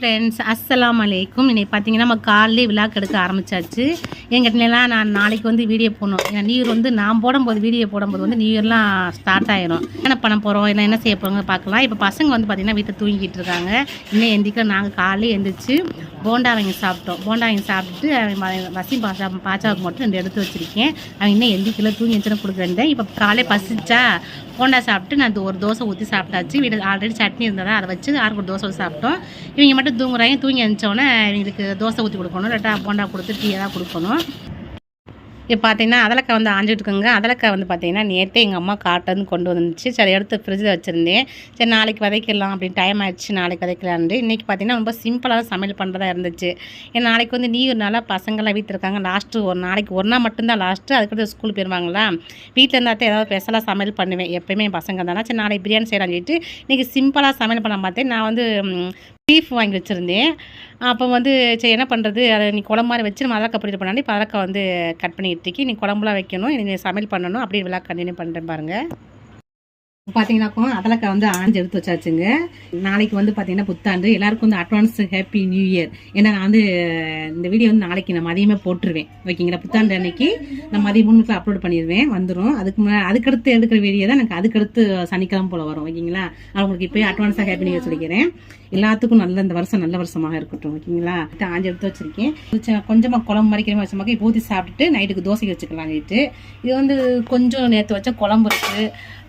Friends அஸ்ஸலாம் அலைக்கும் இன்னைக்கு பார்த்தீங்கன்னா நம்ம காலையிலே விழாக்கு எடுக்க ஆரம்பிச்சாச்சு. எங்கிட்டலாம் நான் நாளைக்கு வந்து வீடியோ போடணும். ஏன்னா நியூ இயர் வந்து நான் போடும்போது வீடியோ போடும்போது வந்து நியூ இயர்லாம் ஸ்டார்ட் ஆயிரும். என்ன பண்ண போகிறோம் இல்லை என்ன செய்ய போகிறோங்க பார்க்கலாம். இப்போ பசங்க வந்து பார்த்திங்கன்னா வீட்டில் தூங்கிட்டு இருக்காங்க. இன்னும் எந்திரிக்கல. நாங்கள் காலையிலே எந்திரிச்சு போண்டா வாங்கி சாப்பிட்டோம். போண்டா வாங்கி சாப்பிட்டு அவன் ம- வசி பாச்சாவுக்கு மட்டும் ரெண்டு எடுத்து வச்சுருக்கேன். அவன் இன்னும் எந்திரிக்கல. தூங்கி எந்திரிச்சு கொடுக்க இப்போ காலையில் பசிச்சா போண்டா சாப்பிட்டு நான் ஒரு தோசை ஊற்றி சாப்பிட்டாச்சு. வீடு ஆல்ரெடி சட்னி இருந்தால் அதை வச்சு ஆறு ஒரு தோசை சாப்பிட்டோம். இவங்க மட்டும் தூங்குறாங்க. தூங்கி எழுந்தோடனே இவங்களுக்கு தோசை ஊற்றி கொடுக்கணும். இல்லாட்டா போண்டா கொடுத்து டீ தான் கொடுக்கணும். இப்போ பார்த்தீங்கன்னா அதலக்காய் வந்து ஆஞ்சிட்ருக்குங்க அதலக்காய் வந்து பார்த்தீங்கன்னா நேற்றே எங்கள் அம்மா காட்டிலேருந்து கொண்டு வந்துச்சு சரி எடுத்து ஃப்ரிட்ஜில் வச்சுருந்தேன். சரி நாளைக்கு விதைக்கலாம் அப்படின்னு டைம் ஆயிடுச்சு. நாளைக்கு விதைக்கலான்ட்டு. இன்றைக்கி பார்த்தீங்கன்னா ரொம்ப சிம்பிளாக சமையல் பண்ணுறதா இருந்துச்சு. ஏன்னா நாளைக்கு வந்து நீ ஒரு நாளாக பசங்களாம் வீட்டில் இருக்காங்க. லாஸ்ட்டு ஒரு நாளைக்கு ஒரு நாள் மட்டும்தான் லாஸ்ட்டு அதுக்கடுத்து ஸ்கூல் போயிருவாங்களா? வீட்டில் இருந்தால் தான் ஏதாவது ஸ்பெஷலாக சமையல் பண்ணுவேன். எப்போயுமே என் பசங்க இருந்தாலும் சரி நாளைக்கு பிரியாணி செய்கிறான்னு சொல்லிட்டு இன்றைக்கி சிம்பிளாக சமையல் பண்ண பார்த்தேன். நான் வந்து பீஃப் வாங்கி வச்சுருந்தேன். அப்போ வந்து சரி என்ன பண்ணுறது அதை நீ குழம்பு மாதிரி வச்சு நம்ம அதக்கா பொரியல் பண்ணாடி இப்போ அதற்கா வந்து கட் பண்ணிட்டு இருக்கி நீ குழம்புலாம் வைக்கணும் நீ சமையல் பண்ணணும் அப்படி விழா கண்டினியூ பண்ணுறேன் பாருங்கள் பார்த்தீங்கன்னாக்கும் அதலக்காய் வந்து ஆஞ்சு எடுத்து வச்சாச்சுங்க. நாளைக்கு வந்து பார்த்தீங்கன்னா புத்தாண்டு. எல்லாருக்கும் வந்து அட்வான்ஸ் ஹாப்பி நியூ இயர் ஏன்னா நான் வந்து இந்த வீடியோ வந்து நாளைக்கு நான் மதியமே போட்டுருவேன். ஓகேங்களா? புத்தாண்டு அன்னைக்கு நான் மதியம் மூணுக்கு அப்லோட் பண்ணிடுவேன் வந்துடும் அதுக்கு முன்னாடி அதுக்கடுத்து எடுக்கிற வீடியோ தான் எனக்கு அதுக்கடுத்து சனிக்கிழமை போல வரும். ஓகேங்களா? நான் உங்களுக்கு இப்போயே அட்வான்ஸாக ஹாப்பி நியூ இயர் சொல்லிக்கிறேன். எல்லாத்துக்கும் நல்ல இந்த வருஷம் நல்ல வருஷமாக இருக்கட்டும் ஓகேங்களா? ஆஞ்சு எடுத்து வச்சிருக்கேன். கொஞ்சம் கொஞ்சமாக குழம்பு மாதிரி கிழமை வச்சமாக்க இப்போ ஊற்றி சாப்பிட்டுட்டு நைட்டுக்கு தோசை வச்சுக்கலாம் நைட்டு இது வந்து கொஞ்சம் நேற்று வச்ச குழம்பு இருக்குது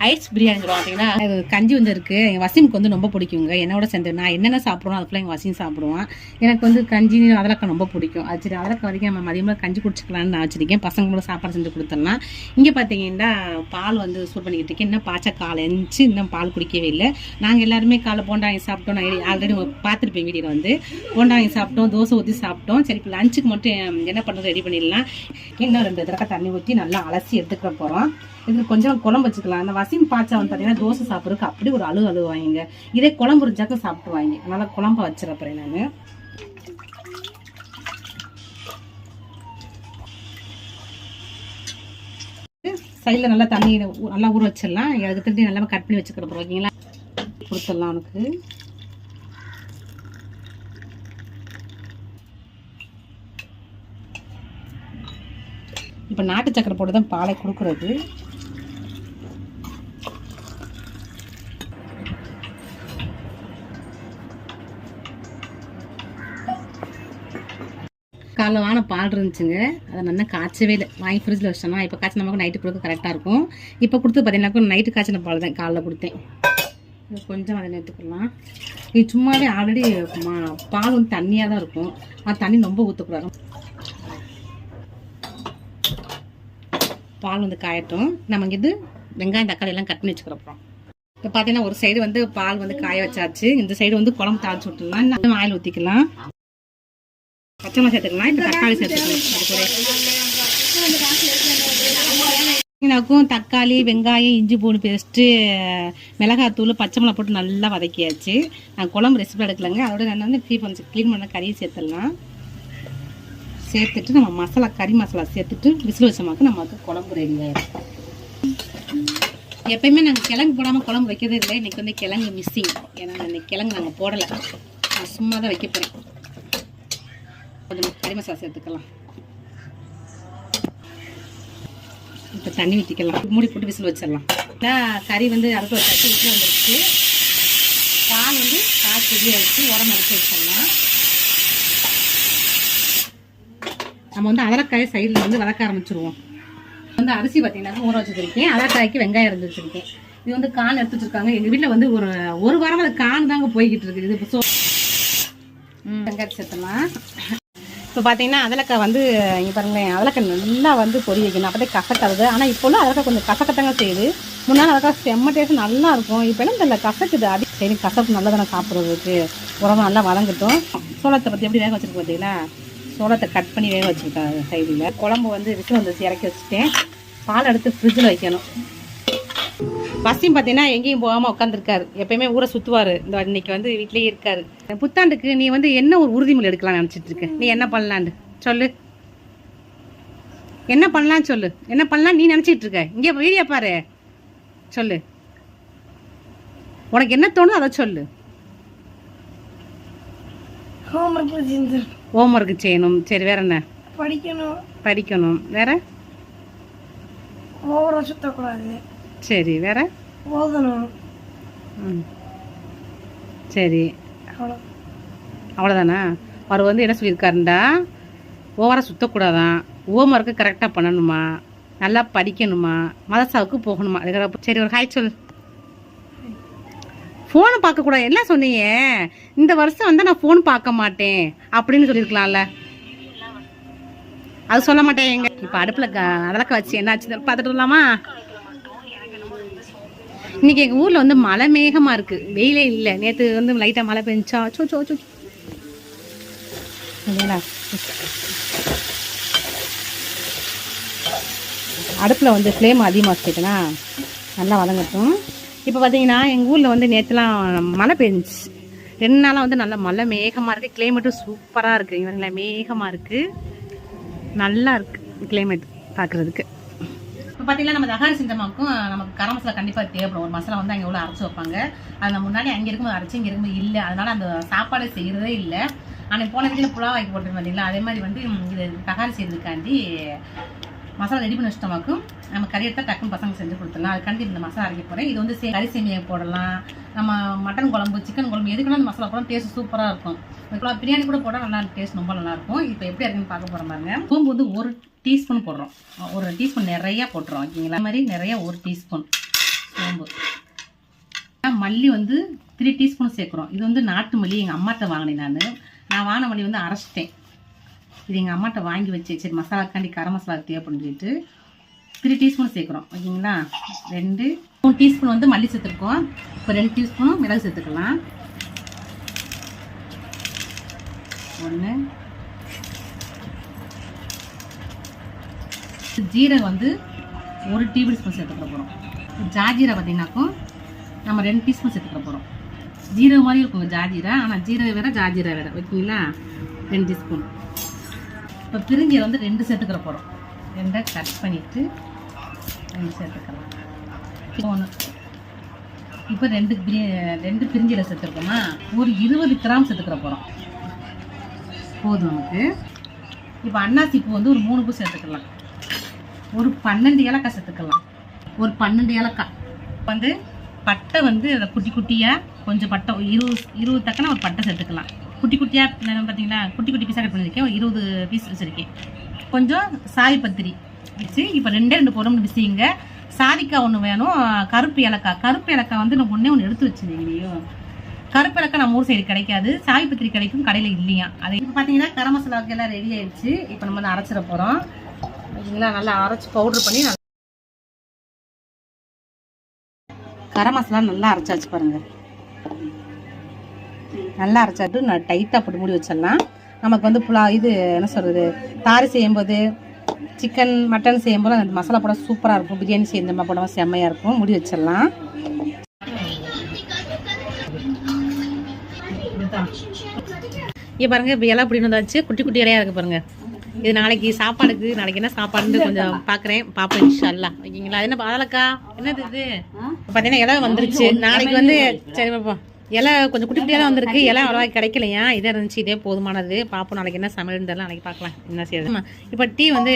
ஐஸ் பிரியாணி பார்த்தீங்கன்னா கஞ்சி வந்து இருக்குது எங்கள் வசீமுக்கு வந்து ரொம்ப பிடிக்குங்க. என்னோட சேர்ந்து நான் என்னென்ன சாப்பிடுவோம் அதுக்குள்ள எங்கள் வசீம் சாப்பிடுவான். எனக்கு வந்து கஞ்சி அதலக்காய் ரொம்ப பிடிக்கும். அது சரி அதலக்காய் வரைக்கும் நம்ம மதியமாக கஞ்சி குடிச்சிக்கலாம்னு நான் வச்சிருக்கேன். பசங்களோட சாப்பாடு செஞ்சு கொடுத்துடலாம் இங்கே பார்த்தீங்கன்னா பால் வந்து சூட் பண்ணிக்கிட்டு இருக்கேன். இன்னும் பாய்ச்சா காலை எழுந்துச்சு இன்னும் பால் குடிக்கவே இல்லை. நாங்கள் எல்லாருமே காலை போண்டா சாப்பிட்டோம். நான் ஆல்ரெடி பார்த்துருப்பேன் வீடியோவில் வந்து. போண்டா வாங்கி சாப்பிட்டோம் தோசை ஊற்றி சாப்பிட்டோம். சரி இப்போ லஞ்சுக்கு மட்டும் என்ன பண்ணுறது ரெடி பண்ணிடலாம். இன்னும் ரெண்டு தடவை தண்ணி ஊற்றி நல்லா அலசி எடுத்துக்க போகிறோம் இதுக்கு கொஞ்சம் குழம்பு வச்சுக்கலாம். அந்த வசிம் பாய்ச்சா வந்து பார்த்தீங்கன்னா தோசை சாப்பிட்றதுக்கு அப்படி ஒரு அழு அழுவாங்க இதே குழம்பு இருந்தாக்க சாப்பிடுவாங்க அதனால் குழம்பு வச்சிடப்பறேன் நான். சைடில் நல்லா தண்ணி நல்லா ஊற வச்சிடலாம். அதுக்கு தண்ணி நல்லா கட் பண்ணி வச்சுக்கிற போகிறோம் ஓகேங்களா? கொடுத்துடலாம் அவனுக்கு இப்போ நாட்டு சக்கரை போட்டு தான் பாலை கொடுக்குறது. காலைல பால் இருந்துச்சுங்க. அதை நல்லா காய்ச்சவே இல்லை. வாங்கி ஃப்ரிட்ஜில் வச்சோம்னா இப்போ காய்ச்சி நமக்கு நைட்டு கொடுக்க கரெக்டாக இருக்கும். இப்போ கொடுத்து பார்த்தீங்கன்னாக்கா நைட்டு காய்ச்சின பால் தான் காலைல கொடுத்தேன். இது கொஞ்சம் அதை எடுத்துக்கலாம். இது சும்மாவே ஆல்ரெடி பால் வந்து தண்ணியாக தான் இருக்கும். அது தண்ணி ரொம்ப ஊற்றக்கூடாது பால் வந்து காயட்டும். நம்ம இது வெங்காயம் தக்காளி எல்லாம் கட் பண்ணி வச்சுக்கிறோம் இப்போ பார்த்தீங்கன்னா ஒரு சைடு வந்து பால் வந்து காய வச்சாச்சு. இந்த சைடு வந்து குழம்பு தாளிச்சு விட்டுலாம் இன்னும் ஆயில் ஊற்றிக்கலாம் பச்சை மிளகா சேர்த்துக்கலாம். இப்போ தக்காளி சேர்த்துக்கலாம். எனக்கும் தக்காளி வெங்காயம் இஞ்சி பூண்டு பேஸ்ட்டு மிளகாத்தூள் பச்சை மிளகா போட்டு நல்லா வதக்கியாச்சு. நான் குழம்பு ரெசிபி எடுக்கலங்க. அதோட நான் வந்து க்ளீன் பண்ணி க்ளீன் பண்ண கறியை சேர்த்துடலாம். சேர்த்துட்டு நம்ம மசாலா கறி மசாலா சேர்த்துட்டு விசில் வச்சமாக்கு நமக்கு குழம்பு ரெடி ஆயிடும் எப்பயுமே நாங்கள் கிழங்கு போடாமல் குழம்பு வைக்கிறதே இல்லை. இன்னைக்கு வந்து கிழங்கு மிஸ்ஸிங் ஏன்னா இன்னைக்கு கிழங்கு நாங்கள் போடலை. நான் சும்மா தான் வைக்க போகிறேன் கொஞ்சம் கறி மசாலா சேர்த்துக்கலாம். இப்போ தண்ணி ஊற்றிக்கலாம் மூடி போட்டு விசில் வச்சிடலாம். கறி வந்து அடுப்பு வச்சாச்சு. விசில் வந்துருச்சு. பால் வந்து காய்ச்சி ரெடியாக வச்சு உரம் எடுத்து வச்சிடலாம். நம்ம வந்து அதரக்காய் சைடில் வந்து வதக்க ஆரம்பிச்சிருவோம். வந்து அரிசி பார்த்தீங்கன்னா ஊற வச்சுருக்கேன். அதரக்காய்க்கு வெங்காயம் இருந்து வச்சிருக்கேன். இது வந்து கான் எடுத்து வச்சிருக்காங்க. எங்கள் வீட்டில் வந்து ஒரு ஒரு வாரம் அது கான் தாங்க போய்கிட்டு இருக்குது. இது இப்போ சோ வெங்காயத்தை சேர்த்தலாம் இப்போ பார்த்தீங்கன்னா அதலக்காய் வந்து இங்கே பாருங்களேன் அதலக்காய் நல்லா வந்து பொரி வைக்கணும். அப்போ கசக்காது ஆனால் இப்போல்லாம் அதலக்காய் கொஞ்சம் கசக்கத்தாங்க செய்யுது. முன்னால் அதலக்காய் செம்ம டேஸ்ட் நல்லா இருக்கும். இப்போ என்ன தெரியல கசக்குது. அது சரி கசப்பு நல்லா தானே சாப்பிட்றதுக்கு. உரம் நல்லா வதங்கட்டும். சோளத்தை பற்றி எப்படி வேக வச்சிருக்கு பார்த்தீங்களா சோளத்தை கட் பண்ணி வேக வச்சுருக்கேன் சைடில் குழம்பு வந்து விசில் வந்து இறக்கி வச்சுட்டேன். பால் எடுத்து ஃப்ரிட்ஜில் வைக்கணும். வசியம் பார்த்தீங்கன்னா எங்கேயும் போகாமல் உட்காந்துருக்காரு எப்பயுமே ஊரை சுற்றுவார் இந்த இன்னைக்கு வந்து வீட்லேயே இருக்காரு. புத்தாண்டுக்கு நீ வந்து என்ன ஒரு உறுதிமொழி எடுக்கலாம்னு நினச்சிட்டு இருக்க? நீ என்ன பண்ணலான்னு சொல்லு. என்ன பண்ணலாம் சொல்லு. என்ன பண்ணலாம் நீ நினச்சிட்டு இருக்க? இங்கே வீடியோ பாரு. சொல்லு. உனக்கு என்ன தோணுதோ அதை சொல்லு. ஹோம் ஒர்க்கு செய்யணும். சரி வேற என்ன? படிக்கணும். படிக்கணும். வேற? ஓவரா சுத்தக்கூடாது. சரி வேற? ஓதணும். ம். சரி. அவ்வளோ. அவ்வளோதானா? அவர் வந்து என்ன சொல்லியிருக்காருண்டா? ஓவராக சுற்றக்கூடாதான் ஹோம் ஒர்க்கு கரெக்டாக பண்ணணுமா? நல்லா படிக்கணுமா? மதசாவுக்கு போகணுமா? அதுக்காக சரி ஒரு ஹாய் சொல். ஃபோனை பார்க்கக்கூடாது என்ன சொன்னீங்க? இந்த வருஷம் வந்து நான் ஃபோன் பார்க்க மாட்டேன். அப்படின்னு சொல்லியிருக்கலாம்ல. அது சொல்ல மாட்டேன் எங்க? இப்போ அடுப்பில் அதலக்க வச்சு என்னாச்சு பார்த்துட்டு வரலாமா? இன்னைக்கு எங்கள் ஊரில் வந்து மழை மேகமாக இருக்குது வெயிலே இல்லை. நேற்று வந்து லைட்டாக மழை பெஞ்சா சோ சோ சோ சரிங்களா அடுப்பில் வந்து ஃப்ளேம் அதிகமாக வச்சுக்கிட்டேன்னா நல்லா வதங்கட்டும். இப்போ பார்த்தீங்கன்னா எங்கள் ஊரில் வந்து நேற்றுலாம் மழை பெஞ்சிச்சு. ரெண்டு நாளாக வந்து நல்லா மழை மேகமாக இருக்குது கிளைமேட்டும் சூப்பராக இருக்குது இவங்கள மேகமாக இருக்குது நல்லா இருக்குது கிளைமேட் பார்க்குறதுக்கு இப்போ பார்த்தீங்கன்னா நம்ம தகாரி சிந்தமாக்கும் நமக்கு கரம் மசாலா கண்டிப்பாக தேவைப்படும். ஒரு மசாலா வந்து அங்கே எவ்வளோ அரைச்சி வைப்பாங்க. அது நம்ம முன்னாடி அங்கே இருக்கும்போது அரைச்சி இங்கே இருக்கும்போது இல்லை. அதனால் அந்த சாப்பாடு செய்கிறதே இல்லை. அன்னைக்கு போன வீட்டில் புலாவ் வாங்கி பார்த்தீங்களா அதே மாதிரி வந்து இது தகாரி செய்யறதுக்காண்டி மசாலா ரெடி பண்ணி வச்சிட்டோமாக்கும் நம்ம கறி எடுத்தால் டக்குன்னு பசங்க செஞ்சு கொடுத்துடலாம். அதுக்காண்டி இந்த மசாலா அரைக்க போகிறேன் இது வந்து சே- கறி சேமியை போடலாம். நம்ம மட்டன் குழம்பு சிக்கன் குழம்பு எதுக்குன்னா அந்த மசாலா போட டேஸ்ட் சூப்பராக இருக்கும். இப்போ பிரியாணி கூட போட்டால் நல்லா டேஸ்ட் ரொம்ப நல்லாயிருக்கும் இப்போ எப்படி இருக்குன்னு பார்க்க போகிற பாருங்க. சோம்பு வந்து ஒரு டீஸ்பூன் போடுறோம். ஒரு டீஸ்பூன் நிறையா போட்டுறோம். ஓகேங்களா? மாதிரி நிறையா ஒரு டீஸ்பூன் சோம்பு மல்லி வந்து த்ரீ டீஸ்பூன் சேர்க்குறோம். இது வந்து நாட்டு மல்லி. எங்கள் அம்மாட்ட வாங்கினேன் நான். நான் வாங்கின மல்லி வந்து அரைச்சிட்டேன். இது எங்கள் அம்மாட்ட வாங்கி வச்சு சரி மசாலாக்காண்டி கரம் மசாலா தேவைப்படுன்னு சொல்லிட்டு த்ரீ டீஸ்பூன் சேர்க்குறோம். ஓகேங்களா? ரெண்டு மூணு டீஸ்பூன் வந்து மல்லி சேர்த்துருக்கோம். இப்போ ரெண்டு டீஸ்பூனும் மிளகு சேர்த்துக்கலாம். ஒன்று ஜீரகம் வந்து ஒரு டேபிள் ஸ்பூன் சேர்த்துக்க போகிறோம் ஜாஜீரா பார்த்தீங்கன்னாக்கும் நம்ம ரெண்டு டீஸ்பூன் சேர்த்துக்க போகிறோம் ஜீரகம் மாதிரி இருக்குங்க ஜாஜீரா ஆனால் ஜீரகம் வேறு ஜாஜீரா வேறு. ஓகேங்களா? ரெண்டு டீஸ்பூன் இப்போ பிரிஞ்சியை வந்து ரெண்டு சேர்த்துக்கிற போகிறோம் ரெண்டை கட் பண்ணிவிட்டு ரெண்டு சேர்த்துக்கலாம் ஒன்று இப்போ ரெண்டு பிரி ரெண்டு பிரிஞ்சியில் சேர்த்துருக்கோமா ஒரு இருபது கிராம் சேர்த்துக்கிற போகிறோம் போதும் நமக்கு. இப்போ அன்னாசி பூ வந்து ஒரு மூணு பூ சேர்த்துக்கலாம் ஒரு பன்னெண்டு ஏலக்காய் சேர்த்துக்கலாம் ஒரு பன்னெண்டு ஏலக்காய். வந்து பட்டை வந்து அதை குட்டி குட்டியாக கொஞ்சம் பட்டை இருபது இருபது தக்கன ஒரு பட்டை சேர்த்துக்கலாம் குட்டி குட்டியாக பார்த்தீங்களா குட்டி குட்டி பீஸாக கட் பண்ணியிருக்கேன் ஒரு இருபது பீஸ் வச்சுருக்கேன். கொஞ்சம் சாய் பத்திரி வச்சு இப்போ ரெண்டே ரெண்டு பொருள் பிசிங்க சாதிக்காய் ஒன்று வேணும். கருப்பு ஏலக்காய். கருப்பு ஏலக்காய் வந்து நான் ஒன்றே ஒன்று எடுத்து வச்சுருந்தீங்களையோ கருப்பு ஏலக்காய் நம்ம ஊர் சைடு கிடைக்காது. சாய் பத்திரி கிடைக்கும். கடையில் இல்லையா. அது இப்போ பார்த்தீங்கன்னா கரம் மசாலாவுக்கு எல்லாம் ரெடி ஆயிடுச்சு. இப்போ நம்ம வந்து அரைச்சிட போகிறோம் ஓகேங்களா நல்லா அரைச்சி பவுட்ரு பண்ணி நல்லா கரம் மசாலா நல்லா அரைச்சாச்சு பாருங்கள் நல்லா அரைச்சாட்டு நான் டைட்டாக போட்டு மூடி வச்சிடலாம். நமக்கு வந்து புலா இது என்ன சொல்கிறது தாரி செய்யும்போது சிக்கன் மட்டன் செய்யும்போது அந்த மசாலா போட சூப்பராக இருக்கும். பிரியாணி செய்ய மாதிரி போட செம்மையாக இருக்கும். மூடி வச்சிடலாம். இங்கே பாருங்க இப்போ இலை இப்படி வந்தாச்சு. குட்டி குட்டி இலையா இருக்கு பாருங்க. இது நாளைக்கு சாப்பாடுக்கு நாளைக்கு என்ன சாப்பாடுன்னு கொஞ்சம் பார்க்குறேன் பார்ப்பேன் இன்ஷால்லா ஓகேங்களா? அது என்ன பாதலக்கா என்னது இது? பார்த்தீங்கன்னா இலை வந்துருச்சு. நாளைக்கு வந்து சரி பாப்போம். இலை கொஞ்சம் குட்டி குட்டியெல்லாம் வந்திருக்கு. இலை அவ்வளோவா கிடைக்கலையா? இதே இருந்துச்சு இதே போதுமானது. பார்ப்போம் நாளைக்கு என்ன சமையல் தெரியல நாளைக்கு பார்க்கலாம். என்ன செய்யுது இப்போ டீ வந்து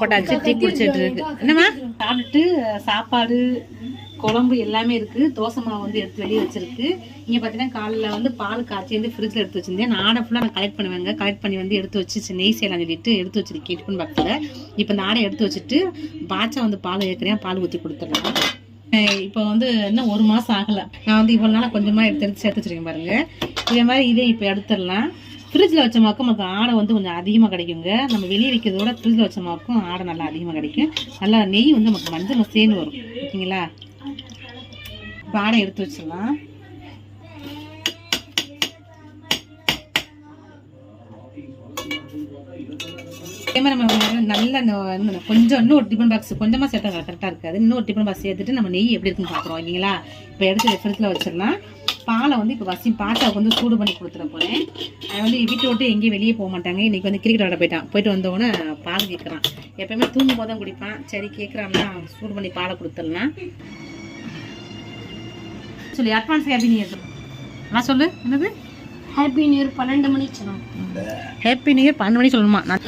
போட்டாச்சு. டீ குடிச்சிட்டு இருக்கு. என்னம்மா? சாப்பிட்டுட்டு சாப்பாடு குழம்பு எல்லாமே இருக்குது தோசை மாவு வந்து எடுத்து வெளியே வச்சிருக்கு. இங்கே பார்த்தீங்கன்னா காலையில் வந்து பால் காய்ச்சி வந்து ஃப்ரிட்ஜில் எடுத்து வச்சிருந்தேன். நாடை ஃபுல்லாக நான் கலெக்ட் பண்ணுவேங்க. கலெக்ட் பண்ணி வந்து எடுத்து வச்சு நெய் செய்யலாம் சொல்லிட்டு எடுத்து வச்சிருக்கேன். டிஃபன் பாக்ஸ்ல இப்போ இந்த ஆடை எடுத்து வச்சுட்டு பாச்சா வந்து பால் ஏற்கனவே பால் ஊற்றி கொடுத்துடலாம். இப்போ வந்து இன்னும் ஒரு மாதம் ஆகலை. நான் வந்து இவ்வளோ நாளாக கொஞ்சமாக எடுத்து எடுத்து சேர்த்து வச்சிருக்கேன் பாருங்கள் இதே மாதிரி இதே இப்போ எடுத்துடலாம். ஃப்ரிட்ஜில் வச்ச மாக்கும் நமக்கு ஆடை வந்து கொஞ்சம் அதிகமாக கிடைக்குங்க. நம்ம வெளியே வைக்கிறதோட ஃப்ரிட்ஜில் வச்ச மாக்கும் ஆடை நல்லா அதிகமாக கிடைக்கும். நல்லா நெய் வந்து நமக்கு மஞ்சள் சேர்ந்து வரும். ஓகேங்களா? இப்போ ஆடை எடுத்து வச்சிடலாம். அதே மாதிரி நம்ம நல்ல கொஞ்சம் இன்னும் ஒரு டிஃபன் பாக்ஸ் கொஞ்சமாக சேர்த்தா கரெக்டாக இருக்காது இன்னொரு டிஃபன் பாக்ஸ் சேர்த்துட்டு நம்ம நெய் எப்படி இருக்குன்னு பார்க்குறோம் இல்லைங்களா? இப்போ எடுத்து ஃப்ரிட்ஜில் வச்சிடலாம். பாலை வந்து இப்போ வசி பாட்டாவுக்கு வந்து சூடு பண்ணி கொடுத்துட போகிறேன் அது வந்து வீட்டை விட்டு எங்கேயும் வெளியே போக மாட்டாங்க. இன்னைக்கு வந்து கிரிக்கெட் விளையாட போயிட்டான். போயிட்டு வந்தவொடனே பால் கேட்குறான் எப்பயுமே தூங்கும் போது தான் குடிப்பான். சரி கேட்குறான்னா சூடு பண்ணி பாலை கொடுத்துடலாம். சொல்லி அட்வான்ஸ் ஹேப்பி நியூ நான் சொல்லு என்னது? ஹாப்பி நியூ இயர் பன்னெண்டு மணிக்கு சொன்னோம் ஹாப்பி நியூ இயர் பன்னெண்டு மணி சொல்லணுமா? நான்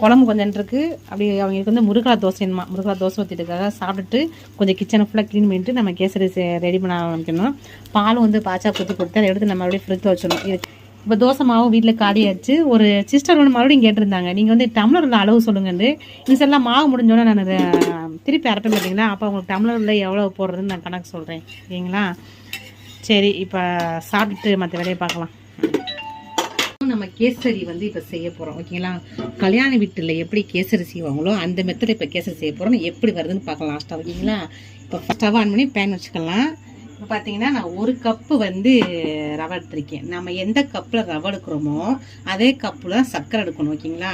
குழம்பு கொஞ்சம் இருக்கு அப்படி அவங்களுக்கு வந்து முருகலா தோசைமா முருகலா தோசை ஊற்றிட்டுக்காக சாப்பிட்டுட்டு கொஞ்சம் கிச்சனை ஃபுல்லாக க்ளீன் பண்ணிட்டு நம்ம கேசரி ரெடி பண்ண ஆரம்பிக்கணும். பாலும் வந்து பாச்சா குத்தி கொடுத்து அதை எடுத்து நம்ம அப்படியே ஃப்ரிட்ஜில் வச்சிடணும். இப்போ தோசை மாவு வீட்டில் காலியாச்சு ஒரு சிஸ்டர் ஒன்று மறுபடியும் கேட்டிருந்தாங்க. நீங்கள் வந்து டம்ளரில் அளவு சொல்லுங்கன்னு. இந்த எல்லாம் மாவு முடிஞ்சோன்னே நான் அதை திருப்பி அரைப்பேன் பார்த்தீங்களா அப்போ உங்களுக்கு டம்ளரில் எவ்வளோ போடுறதுன்னு நான் கணக்கு சொல்கிறேன் ஓகேங்களா சரி இப்போ சாப்பிட்டுட்டு மற்ற வேலையை பார்க்கலாம். நம்ம கேசரி வந்து இப்போ செய்ய போகிறோம் ஓகேங்களா கல்யாண வீட்டில் எப்படி கேசரி செய்வாங்களோ அந்த மெத்தட் இப்போ கேசரி செய்ய போகிறோம் எப்படி வருதுன்னு பார்க்கலாம் லாஸ்ட்டாக ஓகேங்களா இப்போ ஸ்டவ் ஆன் பண்ணி பேன் வச்சுக்கலாம். இப்போ பார்த்தீங்கன்னா நான் ஒரு கப்பு வந்து ரவை எடுத்திருக்கேன். நம்ம எந்த கப்பில் ரவை எடுக்கிறோமோ அதே கப்பில் சர்க்கரை எடுக்கணும் ஓகேங்களா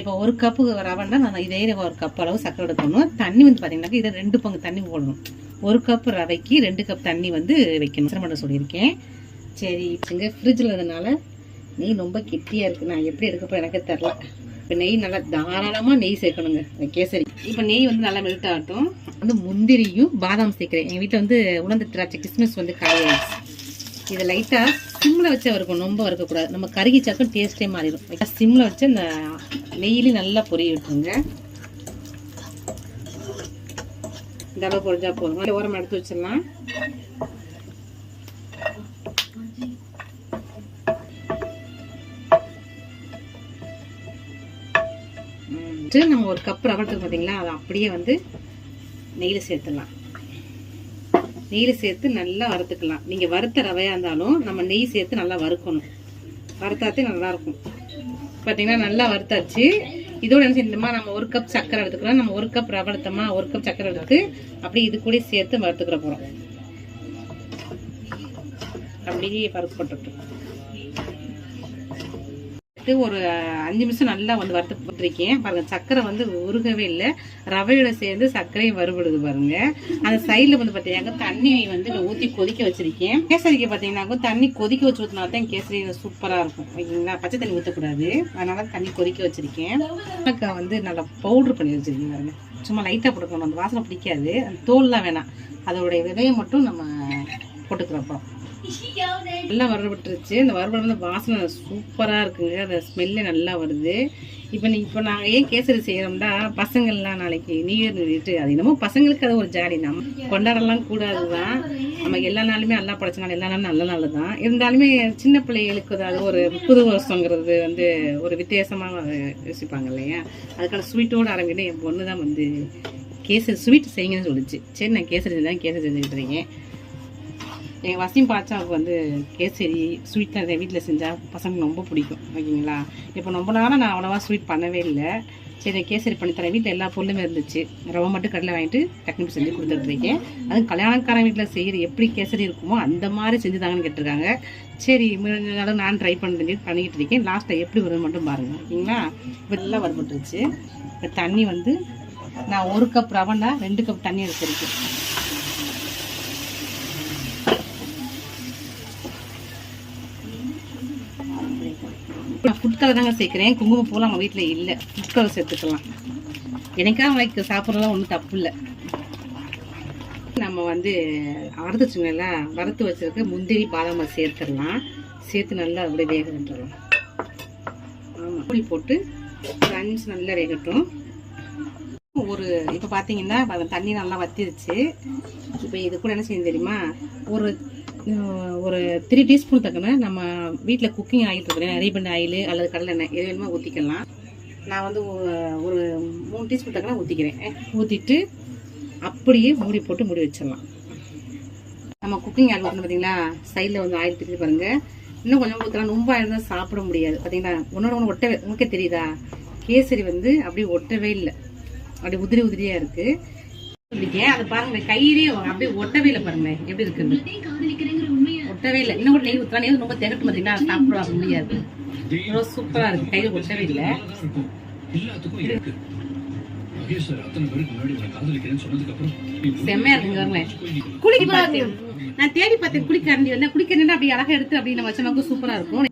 இப்போ ஒரு கப்பு ரவைன்னா நான் இதே ஒரு கப் அளவு சர்க்கரை எடுக்கணும். தண்ணி வந்து பார்த்தீங்கன்னாக்கா இதை ரெண்டு பங்கு தண்ணி போடணும். ஒரு கப் ரவைக்கு ரெண்டு கப் தண்ணி வந்து வைக்கணும். சிரமம் சொல்லியிருக்கேன். சரி இங்கே ஃப்ரிட்ஜில் இருந்தனால நெய் ரொம்ப கெட்டியாக இருக்குது நான் எப்படி எடுக்க எனக்கு தெரில இப்போ நெய் நல்லா தாராளமாக நெய் சேர்க்கணுங்க. இந்த கேசரி. இப்போ நெய் வந்து நல்லா மெல்ட் ஆகட்டும். வந்து முந்திரியும் பாதாம் சேர்க்குறேன். எங்கள் வீட்டில் வந்து உணர்ந்த திராட்சை கிறிஸ்மஸ் வந்து காயாயிடுச்சு இதை லைட்டாக சிம்மில் வச்சு வறுக்கணும் ரொம்ப வறுக்கக்கூடாது நம்ம கருகிச்சாக்கும் டேஸ்ட்டே மாறிடும். சிம்மில் வச்சு அந்த நெய்யிலையும் நல்லா பொரிய விட்டுருங்க இந்த அளவு பொரிஞ்சா போதும். ஓரம் எடுத்து வச்சிடலாம். நம்ம ஒரு கப் ரவை பார்த்தீங்களா அதை அப்படியே வந்து நெய்யில் சேர்த்துடலாம். நெய்யில் சேர்த்து நல்லா வறுத்துக்கலாம். நீங்கள் வறுத்த ரவையாக இருந்தாலும் நம்ம நெய் சேர்த்து நல்லா வறுக்கணும். வறுத்தாத்தே நல்லா இருக்கும். பார்த்தீங்கன்னா நல்லா வறுத்தாச்சு. இதோட என்ன செய்யணுமா நம்ம ஒரு கப் சக்கரை எடுத்துக்கிறோம். நம்ம ஒரு கப் ரவை எடுத்தோமா ஒரு கப் சக்கரை எடுத்து அப்படியே இது கூட சேர்த்து வறுத்துக்கிற போகிறோம் அப்படியே பருப்பு போட்டுருக்கோம் எடுத்து ஒரு அஞ்சு நிமிஷம் நல்லா வந்து வறுத்து போட்டிருக்கேன் பாருங்க சக்கரை வந்து உருகவே இல்லை. ரவையோட சேர்ந்து சர்க்கரையும் வறுபடுது பாருங்க. அந்த சைடில் வந்து பார்த்தீங்கன்னா தண்ணி வந்து ஊற்றி கொதிக்க வச்சிருக்கேன். கேசரிக்கு பார்த்தீங்கன்னாக்கா தண்ணி கொதிக்க வச்சு ஊற்றினா தான் கேசரி சூப்பராக இருக்கும். ஓகேங்களா பச்சை தண்ணி ஊற்றக்கூடாது அதனால தண்ணி கொதிக்க வச்சிருக்கேன். ஏலக்காய் வந்து நல்லா பவுட்ரு பண்ணி வச்சிருக்கேன் பாருங்க. சும்மா லைட்டாக போட்டுக்கணும். அந்த வாசனை பிடிக்காது. அந்த தோல்லாம் வேணாம். அதோடைய விதையை மட்டும் நம்ம போட்டுக்கிறப்போ நல்லா வறுபட்டுருச்சு. இந்த வறுபட வந்து வாசனை சூப்பராக இருக்குங்க. அந்த ஸ்மெல்லே நல்லா வருது. இப்போ நீ இப்போ நாங்கள் ஏன் கேசரி செய்கிறோம்னா பசங்கள்லாம் நாளைக்கு நியூ இயர் நிறுவிட்டு அது என்னமோ பசங்களுக்கு அது ஒரு ஜாலி. நம்ம கொண்டாடலாம் கூடாது தான் நம்ம எல்லா நாளுமே நல்லா படைச்ச நாள் எல்லா நாளும் நல்ல நாள் தான் இருந்தாலுமே சின்ன பிள்ளைகளுக்கு அது ஒரு புது வருஷங்கிறது வந்து ஒரு வித்தியாசமாக யோசிப்பாங்க இல்லையா? அதுக்கான ஸ்வீட்டோடு அரங்கிட்டு என் பொண்ணு தான் வந்து கேசரி ஸ்வீட் செய்யுங்கன்னு சொல்லிச்சு. சரி நான் கேசரி தான் கேசரி செஞ்சுக்கிட்டு இருக்கேன். எங்கள் வசிம் பாச்சாவுக்கு வந்து கேசரி ஸ்வீட் நிறைய வீட்டில் செஞ்சால் பசங்களுக்கு ரொம்ப பிடிக்கும். ஓகேங்களா? இப்போ ரொம்ப நாளாக நான் அவ்வளோவா ஸ்வீட் பண்ணவே இல்லை. சரி கேசரி பண்ணித்தரேன் வீட்டில் எல்லா பொருளுமே இருந்துச்சு. ரவை மட்டும் கடையில் வாங்கிட்டு டக்குனு செஞ்சு கொடுத்துட்ருக்கேன் அதுவும் கல்யாணக்காரன் வீட்டில் செய்கிற எப்படி கேசரி இருக்குமோ அந்த மாதிரி செஞ்சு தாங்கன்னு கேட்டிருக்காங்க. சரி முடிஞ்சாலும் நான் ட்ரை பண்ணி பண்ணிக்கிட்டு இருக்கேன். லாஸ்ட்டில் எப்படி வரும்னு மட்டும் பாருங்கள் ஓகேங்களா? இப்போ எல்லாம் வரப்பட்டுருச்சு இப்போ தண்ணி வந்து நான் ஒரு கப் ரவண்டா ரெண்டு கப் தண்ணி எடுத்துருக்கேன். ஃபுட் கலர் தாங்க சேர்க்குறேன். குங்குமப்பூலாம் நம்ம வீட்டில் இல்லை. ஃபுட் கலர் சேர்த்துக்கலாம். எனக்காக வைக்க சாப்பிட்றதுலாம் ஒன்றும் தப்பு இல்லை. நம்ம வந்து வறுத்து வச்சுங்களா வறுத்து வச்சிருக்க முந்திரி பாதாம் சேர்த்துடலாம். சேர்த்து நல்லா அப்படியே வேக விட்டுறலாம் ஆமாம் புளி போட்டு ஒரு அஞ்சு நிமிஷம் நல்லா வேகட்டும். ஒரு இப்போ பார்த்தீங்கன்னா தண்ணி நல்லா வத்திருச்சு. இப்போ இது கூட என்ன செய்யணும் தெரியுமா? ஒரு ஒரு த்ரீ டீஸ்பூன் தக்கன நம்ம வீட்டில் குக்கிங் ஆயில் இருக்கிறேன் ரீபண்ட் ஆயில் அல்லது கடலெண்ணெய் எது வேணுமோ ஊற்றிக்கலாம் நான் வந்து ஒரு மூணு டீஸ்பூன் தக்கன ஊற்றிக்கிறேன் ஊற்றிட்டு அப்படியே மூடி போட்டு மூடி வச்சிடலாம். நம்ம குக்கிங் ஆயில் ஊற்றணும் பார்த்தீங்களா சைடில் வந்து ஆயில் திருப்பி பாருங்கள் இன்னும் கொஞ்சம் ஊற்றலாம் ரொம்ப ஆயில் தான் சாப்பிட முடியாது. பார்த்தீங்களா ஒன்னோட ஒன்று ஒட்டவே உங்களுக்கே தெரியுதா? கேசரி வந்து அப்படியே ஒட்டவே இல்லை. அப்படியே உதிரி உதிரியாக இருக்குது இருக்கேன் அதை பாருங்க கையிலேயே அப்படியே ஒட்டவே இல்லை பாருங்க எப்படி இருக்குது ஒட்டவே இல்லை. இன்னும் கூட நெய் ஊற்றலாம் நெய் ரொம்ப திகட்டு பார்த்தீங்கன்னா சாப்பிட முடியாது ரொம்ப சூப்பரா இருக்கு. கையில ஒட்டவே இல்லை. செம்மையா இருக்குங்க குளிக்க நான் தேடி பார்த்தேன் குளிக்கரண்டி அப்படியே அழகா எடுத்து அப்படி நம்ம சூப்பரா இருக்கும்.